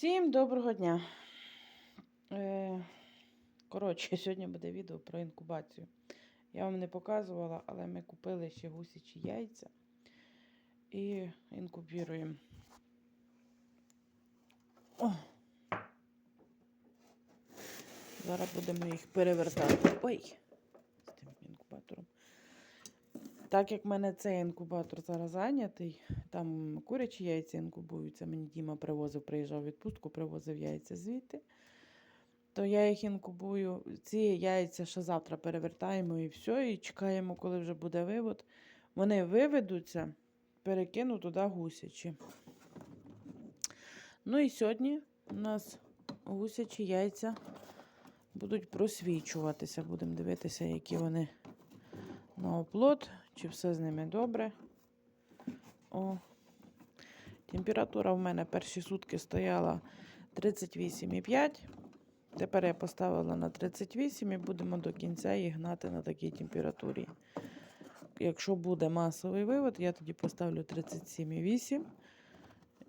Всім доброго дня. Е, коротше, сьогодні буде відео про інкубацію. Я вам не показувала, але ми купили ще гусячі яйця і інкубіруємо. О! Зараз будемо їх перевертати. Ой! Так як в мене цей інкубатор зараз зайнятий, там курячі яйця інкубуються. Мені Діма привозив, приїжджав в відпустку, привозив яйця звідти. То я їх інкубую. Ці яйця ще завтра перевертаємо і все, і чекаємо, коли вже буде вивод. Вони виведуться, перекину туди гусячі. Ну і сьогодні у нас гусячі яйця будуть просвічуватися. Будемо дивитися, які вони на оплот, чи все з ними добре. О. Температура в мене перші сутки стояла 38,5. Тепер я поставила на 38 і будемо до кінця їх гнати на такій температурі. Якщо буде масовий вивод, я тоді поставлю 37,8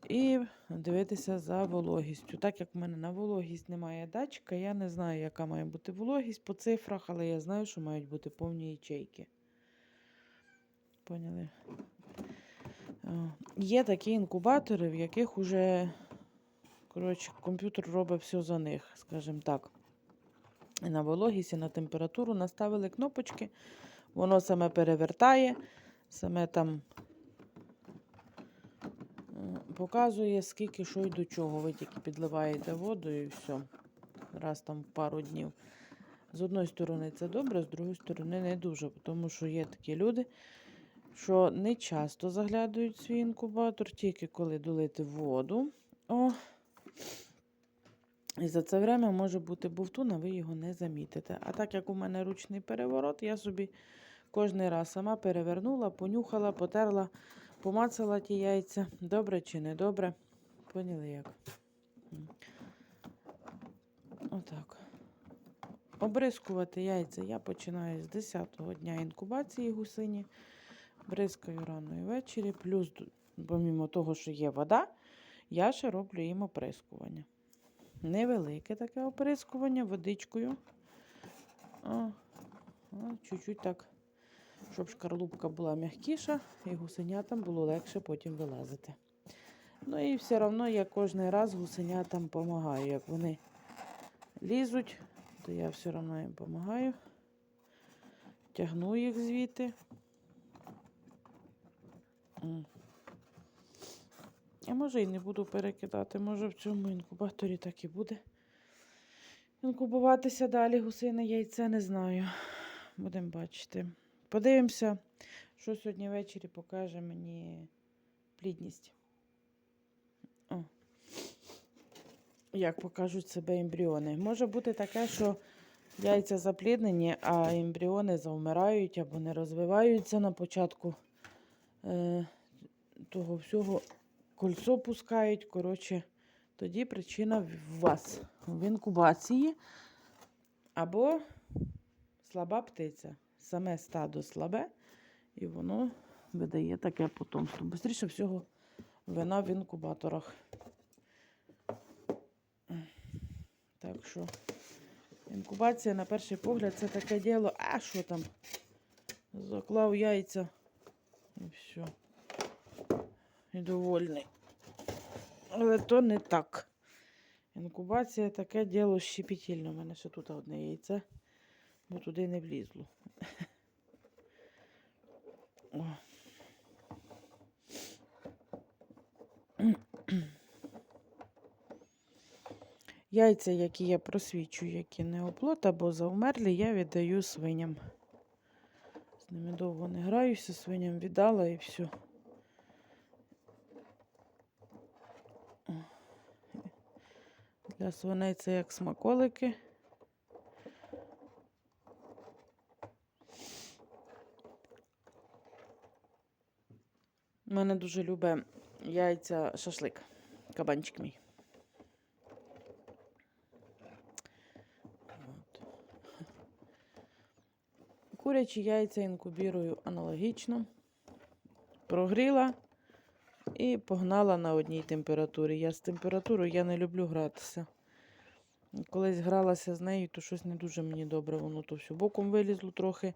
і дивитися за вологістю. Так як в мене на вологість немає датчика, я не знаю, яка має бути вологість по цифрах, але я знаю, що мають бути повні ячейки. Поняли? Є такі інкубатори, в яких уже коротше, комп'ютер робить все за них, скажімо так. І на вологість, і на температуру наставили кнопочки, воно саме перевертає, саме там показує, скільки що й до чого. Ви тільки підливаєте воду і все. Раз там в пару днів. З одної сторони це добре, з другої сторони не дуже, тому що є такі люди, що не часто заглядають свій інкубатор, тільки коли долити воду. О. І за це время може бути бовтун, а ви його не замітите. А так як у мене ручний переворот, я собі кожен раз сама перевернула, понюхала, потерла, помацала ті яйця. Добре чи не добре. Поняли як? Отак. Обрискувати яйця я починаю з 10-го дня інкубації гусині. Бризкаю рано і ввечері. Плюс, помімо того, що є вода, я ще роблю їм оприскування. Невелике таке оприскування водичкою. Чуть-чуть так, щоб шкарлупка була м'якіша, і гусенятам було легше потім вилазити. Ну і все одно я кожен раз гусенятам допомагаю. Як вони лізуть, то я все одно їм допомагаю. Тягну їх звідти. А може і не буду перекидати, може в цьому інкубаторі так і буде. Інкубуватися далі гусине яйце не знаю. Будемо бачити. Подивимося, що сьогодні ввечері покаже мені плідність. О. Як покажуть себе ембріони. Може бути таке, що яйця запліднені, а ембріони завмирають або не розвиваються на початку е, того всього кольцо пускають. Коротше, тоді причина в вас в інкубації або слаба птиця. Саме стадо слабе, і воно видає таке потомство. Бистріше всього, вина в інкубаторах. Так що, інкубація, на перший погляд, це таке діло. А що там? Заклав яйця і все. І довольний. Але то не так. Інкубація таке діло щепетільне. У мене ще тут одне яйце, бо туди не влізло. О. Яйця, які я просвічую, які не оплот або завмерлі, я віддаю свиням. З ними довго не граюся, свиням віддала і все. Для свиней це як смаколики. У мене дуже любить яйця шашлик. Кабанчик мій. Курячі яйця інкубірую аналогічно. Прогріла і погнала на одній температурі. Я з температурою я не люблю гратися. Колись гралася з нею, то щось не дуже мені добре. Воно то все боком вилізло трохи.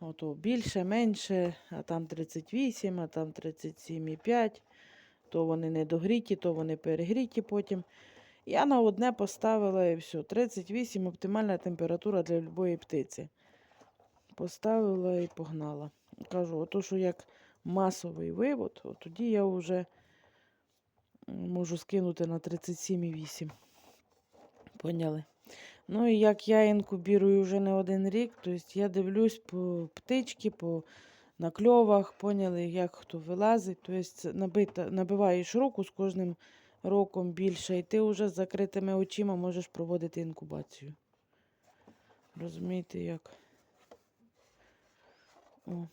Ото більше, менше, а там 38, а там 37,5. То вони недогріті, то вони перегріті потім. Я на одне поставила і все. 38 оптимальна температура для любої птиці. Поставила і погнала. Кажу, ото що як масовий вивод, от тоді я вже можу скинути на 37,8. Поняли? Ну і як я інкубірую вже не один рік, тобто я дивлюсь по птички, по накльовах, поняли, як хто вилазить. Тобто набита, набиваєш руку з кожним роком більше, і ти вже з закритими очима можеш проводити інкубацію. Розумієте, як? О.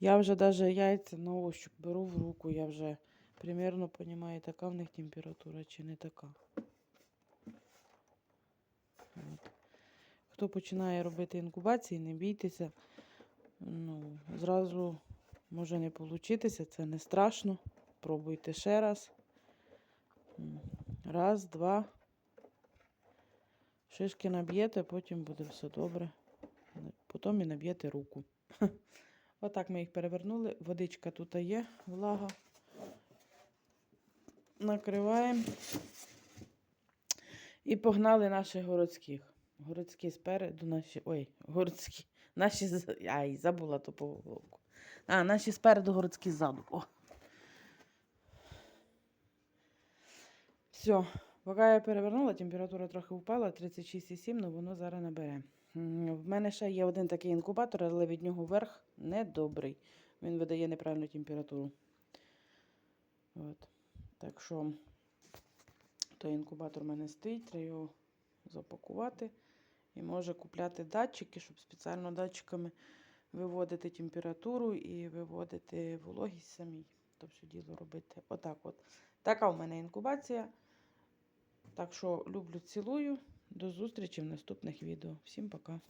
Я вже навіть яйця на ощуп беру в руку, я вже примерно розумію, така в них температура чи не така. От. Хто починає робити інкубації, не бійтеся. Ну, зразу може не получитися, це не страшно. Пробуйте ще раз. Раз, два. Шишки наб'єте, потім буде все добре. Потім і наб'єте руку. Отак ми їх перевернули. Водичка тут є, влага. Накриваємо. І погнали наших городських. Городські спереду, наші. Ой, городські. Наші. Ай, забула ту поголовку. А, наші спереду, городські ззаду. О. Все. Поки я перевернула, температура трохи впала, 36,7, але воно зараз набере. В мене ще є один такий інкубатор, але від нього верх недобрий. Він видає неправильну температуру. От. Так що той інкубатор в мене стоїть, треба його запакувати. І може купляти датчики, щоб спеціально датчиками виводити температуру і виводити вологість самій. То все діло робити. Отак от. Така в мене інкубація. Так що люблю, цілую. До зустрічі в наступних відео. Всім пока.